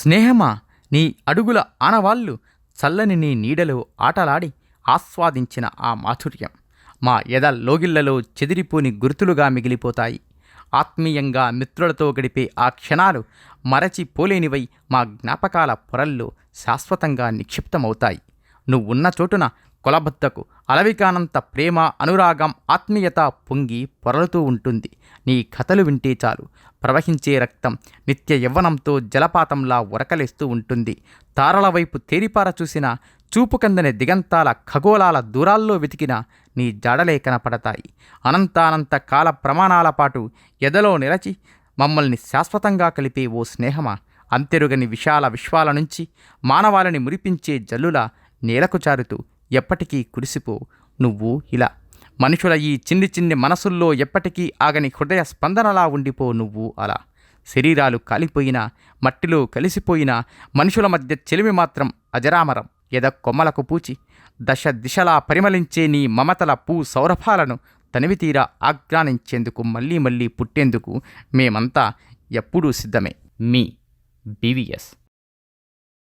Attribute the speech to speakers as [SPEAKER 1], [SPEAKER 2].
[SPEAKER 1] స్నేహమా? నీ అడుగుల ఆనవాళ్ళు చల్లని నీ నీడలో ఆటలాడి ఆస్వాదించిన ఆ మాధుర్యం. మా ఎద లోగిళ్ళలో చెదిరిపోని గుర్తులుగా మిగిలిపోతాయి. ఆత్మీయంగా మిత్రులతో గడిపే ఆ క్షణాలు మరచిపోలేనివై మా జ్ఞాపకాల పొరల్లో శాశ్వతంగా నిక్షిప్తమవుతాయి. నువ్వున్న చోటున కొలబద్దకు అలవికానంత ప్రేమ అనురాగం ఆత్మీయత పొంగి పొరలుతూ ఉంటుంది. నీ కథలు వింటే చాలు. ప్రవహించే రక్తం నిత్య యవ్వనంతో జలపాతంలా ఉరకలేస్తూ ఉంటుంది. తారల వైపు తేరిపార చూసిన చూపు కందని దిగంతాల ఖగోళాల దూరాల్లో వెతికిన నీ జాడలే కనపడతాయి. అనంతానంత కాల ప్రమాణాల పాటు ఎదలో నిలచి మమ్మల్ని శాశ్వతంగా కలిపే ఓ స్నేహమా? అంతెరుగని విశాల విశ్వాల నుంచి మానవాళిని మురిపించే జల్లుల నేలకు చారుతూ ఎప్పటికీ కురిసిపో నువ్వు ఇలా. మనుషుల ఈ చిన్ని చిన్ని మనసుల్లో ఎప్పటికీ ఆగని హృదయ స్పందనలా ఉండిపో నువ్వు అలా. శరీరాలు కాలిపోయినా మట్టిలో కలిసిపోయినా మనుషుల మధ్య చెలిమి మాత్రం అజరామరం. ఎద కొమ్మలకు పూచి దశ దిశలా పరిమళించే నీ మమతల పూ సౌరభాలను తనివితీరా ఆగ్రానించేందుకు మళ్ళీ మళ్ళీ పుట్టేందుకు మేమంతా ఎప్పుడూ సిద్ధమే. మీ బీవీఎస్